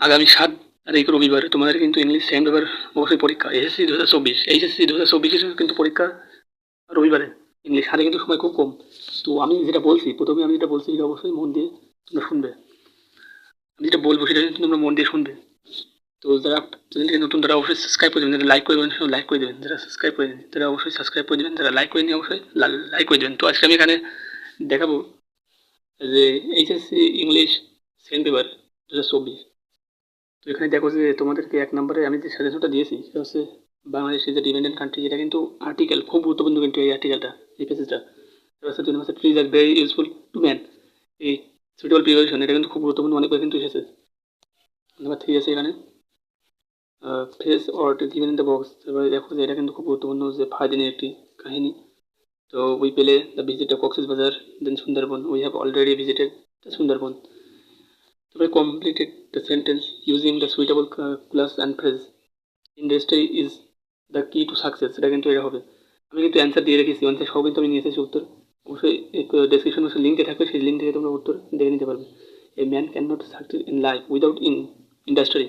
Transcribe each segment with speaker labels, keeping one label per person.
Speaker 1: আগামী সাত তারিখ রবিবার তোমাদের কিন্তু ইংলিশ সেকেন্ড পেপার অবশ্যই পরীক্ষা এসএসসি দু হাজার চব্বিশ এইচএসসি দু হাজার চব্বিশের কিন্তু পরীক্ষা রবিবারে। ইংলিশ হাতে কিন্তু সময় খুব কম। তো আমি যেটা বলছি, প্রথমে আমি যেটা বলছি সেটা অবশ্যই মন দিয়ে তোমরা শুনবে। আমি যেটা বলব সেটা কিন্তু তোমরা মন দিয়ে শুনবে। তো যারা চ্যানেলটি নতুন, তারা অবশ্যই সাবস্ক্রাইব করে দেবেন। যারা লাইক করে দেবেন লাইক করে দেবেন। যারা সাবস্ক্রাইব করে দেবেন তারা অবশ্যই সাবস্ক্রাইব করে দেবেন। যারা লাইক করে নিয়ে অবশ্যই লাইক করে দেবেন। তো আজকে আমি এখানে দেখাবো যে এইচএসসি ইংলিশ সেকেন্ড পেপার দু হাজার চব্বিশ তো এখানে দেখো যে তোমাদেরকে এক নম্বরে আমি যে সাজেশনটা দিয়েছি, সেটা হচ্ছে Bangladesh is a dependent country এটা কিন্তু আর্টিকেল খুব গুরুত্বপূর্ণ কিন্তু এই আর্টিকেলটা এই পেসেজটা হচ্ছে দুই নম্বর trees are very useful to man এই সুইটেবল প্রিপারেশন এটা কিন্তু খুব গুরুত্বপূর্ণ অনেকবার কিন্তু এসেছে। নাম্বার থ্রি আছে এখানে। Face or given the box তারপরে দেখো যে এটা কিন্তু খুব গুরুত্বপূর্ণ যে ফাদিনের একটি কাহিনী। তো উই পেলে the visit Cox's Bazar then Sundarban we have already visited the Sundarban তারপরে completed the sentence using the suitable clause and phrase industry is the key to success সেটা কিন্তু এটা হবে। আমি কিন্তু অ্যান্সার দিয়ে রেখেছি। অ্যান্সার সব কিন্তু আমি নিয়ে এসেছি উত্তর। অবশ্যই ডেসক্রিপশন বক্সে লিঙ্কে থাকবে। সেই লিঙ্ক থেকে তোমরা উত্তর দেখে নিতে পারবে। A man can not success in life without in industry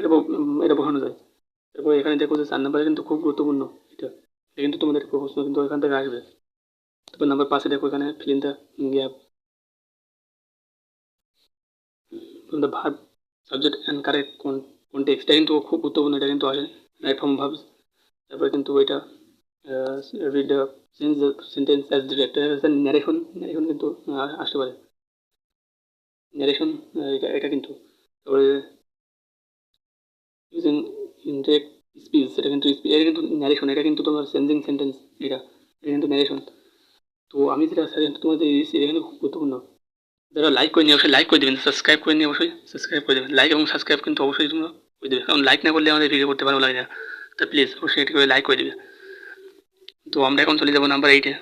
Speaker 1: এটা এটা বোঝানো যায়। তারপরে এখানে দেখো যে চার নাম্বারে কিন্তু খুব গুরুত্বপূর্ণ। এটা এটা কিন্তু তোমাদের প্রশ্ন কিন্তু এখান থেকে আসবে। তারপর নাম্বার পাশে দেখো এখানে filling the gap the verb subject and correct context এটা কিন্তু খুব গুরুত্বপূর্ণ এটা কিন্তু আসে রাইট ফর্ম ভাবস তারপরে কিন্তু এটা read the sentence as direct narration narration কিন্তু আসতে পারে ন্যারেশন এটা এটা কিন্তু তারপরে ইউজিং ইনডাইরেক্ট স্পিচ এটা কিন্তু এটা কিন্তু ন্যারেশন এটা কিন্তু তোমার চেঞ্জিং সেন্টেন্স এটা এটা কিন্তু ন্যারেশন তো আমি যেটা তোমাদের এটা কিন্তু খুব গুরুত্বপূর্ণ যারা লাইক করে নিয়ে অবশ্যই লাইক করে দেবেন সাবস্ক্রাইব করে নিয়ে অবশ্যই সাবস্ক্রাইব করে দেবেন লাইক এবং সাবস্ক্রাইব কিন্তু অবশ্যই তোমরা করে দেবে কারণ লাইক না করলে আমাদের ভিডিও করতে ভালো লাগে না তা প্লিজ অবশ্যই এটি করে লাইক করে দেবে তো আমরা এখন চলে যাব নাম্বার এইটে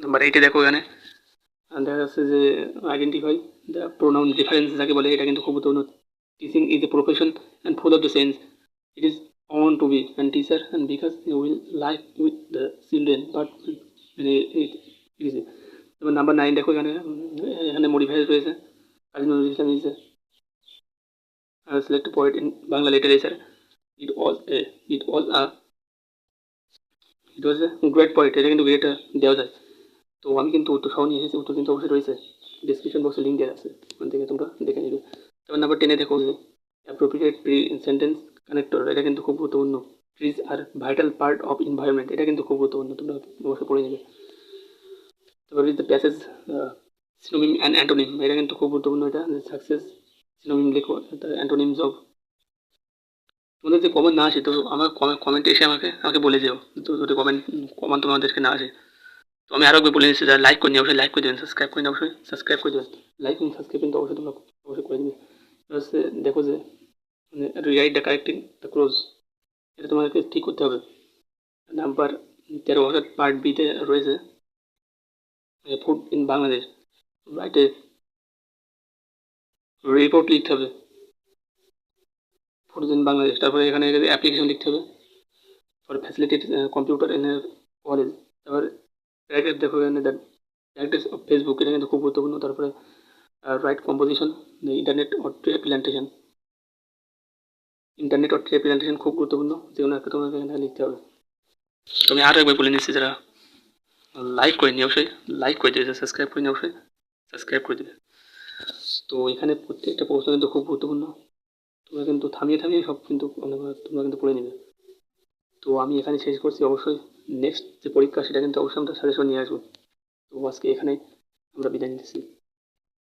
Speaker 1: নাম্বার এইটে দেখো এখানে দেখা যাচ্ছে যে আইডেন্টিফাই দ্য প্রোনাউন ডিফারেন্স যাকে বলে এটা কিন্তু খুব গুরুত্বপূর্ণ teaching is a profession and full of the sense it is on to be and teacher and because you will life with the children but মানে তারপর নাম্বার নাইন দেখো এখানে এখানে মডিফাই রয়েছে Kazi Nazrul Islam is select point in Bangla literature it all it all uh it was a great point এটা কিন্তু great দেওয়া যায় তো আমি কিন্তু উত্তর সহ নিয়ে এসেছি উত্তর কিন্তু অবশ্যই রয়েছে ডিসক্রিপশন বক্সে লিঙ্ক দেওয়া আছে। ওখান থেকে তোমরা দেখে নিবে। তারপর নাম্বার টেনে দেখো অ্যাপ্রোপ্রিয়েট প্রি সেন্টেন্স কানেক্টর এটা কিন্তু খুব গুরুত্বপূর্ণ trees are vital part of environment এটা কিন্তু খুব গুরুত্বপূর্ণ, তোমরা অবশ্যই পড়ে নেবে। তারপর the passage synonym and antonym এটা কিন্তু খুব গুরুত্বপূর্ণ, এটা সাকসেস সিনোমিম লেখো অ্যান্টোনিমস অফ তোমাদের যদি কমেন্ট না আসে, তো আমার কমেন্টে এসে আমাকে আমাকে বলে যেও। তো যদি কমেন্ট কমেন্ট তোমাদেরকে না আসে। তো আমি আরও বলে দিচ্ছি যারা লাইক করে নিয়ে অবশ্যই লাইক করে দেবেন সাবস্ক্রাইব করে নিয়ে অবশ্যই সাবস্ক্রাইব করে দেবেন। লাইক এবং সাবস্ক্রাইব কিন্তু অবশ্যই তোমরা অবশ্যই করে দেবে। দেখো যে write the correcting the cloze এটা তোমাদেরকে ঠিক করতে হবে। নাম্বার তেরো অর্থাৎ পার্ট বিতে রয়েছে ফুড ইন বাংলাদেশ রাইটে রিপোর্ট লিখতে হবে। ফুড ইন বাংলাদেশ তারপরে এখানে অ্যাপ্লিকেশন লিখতে হবে। For facilitated computer in college তারপরে প্র্যাকটিস দেখো এখানে প্র্যাকটিস অফ ফেসবুক এটা কিন্তু খুব গুরুত্বপূর্ণ। তারপরে write composition internet or plantation internet or tree plantation খুব গুরুত্বপূর্ণ যেগুলো একটা তোমাকে এখানে লিখতে হবে। তো আমি আরও একবার বলে নিচ্ছি যারা লাইক করে নিয়ে অবশ্যই লাইক করে দেবে সাবস্ক্রাইব করে নিয়ে অবশ্যই সাবস্ক্রাইব করে দেবে তো এখানে প্রত্যেকটা প্রশ্ন কিন্তু খুব গুরুত্বপূর্ণ। তোমরা কিন্তু থামিয়ে থামিয়ে সব কিন্তু তোমরা কিন্তু পড়ে নেবে। তো আমি এখানে শেষ করছি অবশ্যই। নেক্সট যে পরীক্ষা সেটা কিন্তু অবশ্যই আমরা সাজেশন নিয়ে আসব। তো আজকে এখানে আমরা বিদায় নিতেছি